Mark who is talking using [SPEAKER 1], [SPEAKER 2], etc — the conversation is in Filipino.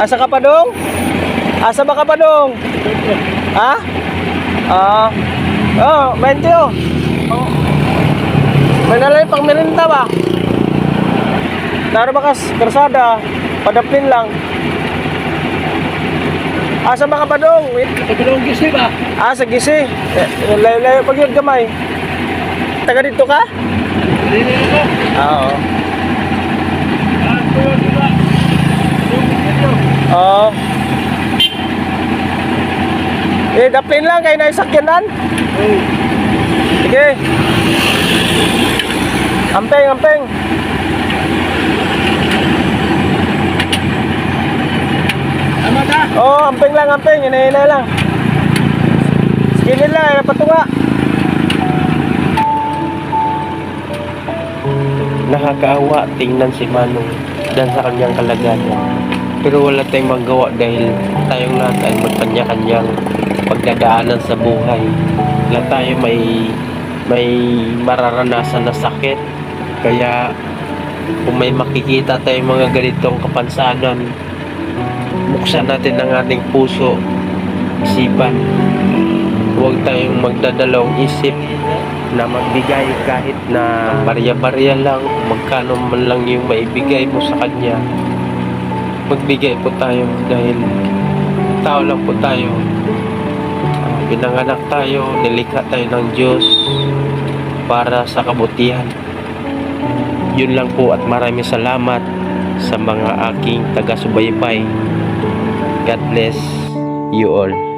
[SPEAKER 1] Asa ka pa dong? Asa ba ka pa dong? Ha? Ah. oh, 20 oh. May nalay pang merinda ba? Naro ba kas karsada? Padaplin lang. Asa ba ka pa dong?
[SPEAKER 2] Pagulong gisi ba?
[SPEAKER 1] Ah, sa gisi. Eh, Layo-layo pag yun gamay. Taga dito ka?
[SPEAKER 2] Dili ko.
[SPEAKER 1] Ah, Oo.
[SPEAKER 2] Ah, tuwa diba? Yung video.
[SPEAKER 1] Oo. Eh, daplin lang kayo na isakyanan.
[SPEAKER 2] Oh.
[SPEAKER 1] Sige. Ampeng, ampeng.
[SPEAKER 2] Tama ka.
[SPEAKER 1] Oo, oh, ampeng lang, ampeng. Hinay-hinay lang. Sige lang, eh, patunga. Nakakaawa tingnan si Manong dan sa kanyang kalagayan. Pero wala tayong magawa dahil tayong lahat ay magkanya-kanyang pagdadaanan sa buhay. Lahat tayo may may mararanasan na sakit. Kaya kung may makikita tayong mga ganitong kapansanan, buksan natin ang ating puso, isipan. Huwag tayong magdadalawang isip na magbigay kahit na barya-barya lang, magkano man lang yung maibigay mo sa kanya. Magbigay po tayo dahil tao lang po tayo. Ah, Pinanganak tayo, nilikha tayo ng Diyos para sa kabutihan. Yun lang po at maraming salamat sa mga aking taga-subaybay. God bless you all.